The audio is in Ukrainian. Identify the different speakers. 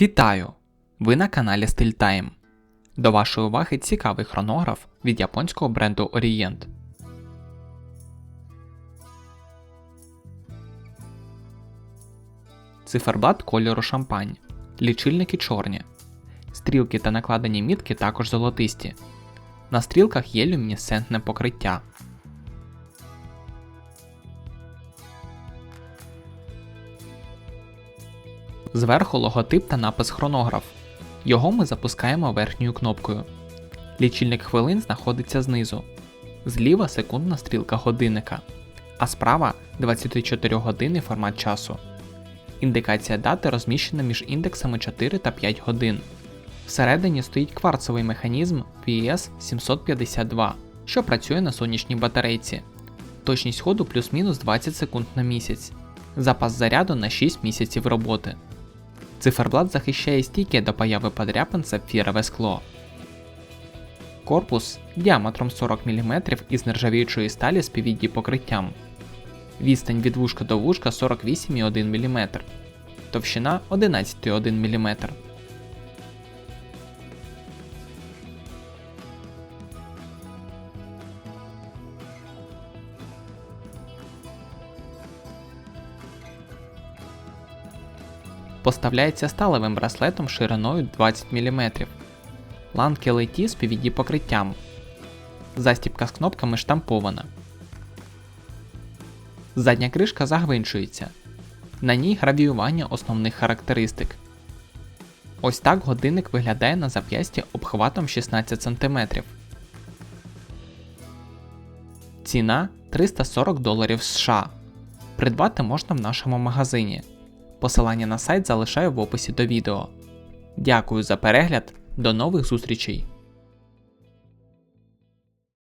Speaker 1: Вітаю! Ви на каналі StillTime. До вашої уваги цікавий хронограф від японського бренду Orient. Циферблат кольору шампань. Лічильники чорні. Стрілки та накладені мітки також золотисті. На стрілках є люмінесцентне покриття. Зверху логотип та напис хронограф. Його ми запускаємо верхньою кнопкою. Лічильник хвилин знаходиться знизу. Зліва секундна стрілка годинника, а справа 24 години формат часу. Індикація дати розміщена між індексами 4 та 5 годин. Всередині стоїть кварцовий механізм VS 752, що працює на сонячній батарейці. Точність ходу плюс-мінус 20 секунд на місяць. Запас заряду на 6 місяців роботи. Циферблат захищає стійке до появи подряпин сапфірове скло. Корпус діаметром 40 мм із нержавіючої сталі з PVD покриттям. Відстань від вушка до вушка 48,1 мм. Товщина 11,1 мм. Поставляється сталевим браслетом шириною 20 мм. Ланки LT з PVD покриттям. Застібка з кнопками штампована. Задня кришка загвинчується. На ній гравіювання основних характеристик. Ось так годинник виглядає на зап'ясті обхватом 16 см. Ціна 340 доларів США. Придбати можна в нашому магазині. Посилання на сайт залишаю в описі до відео. Дякую за перегляд, до нових зустрічей!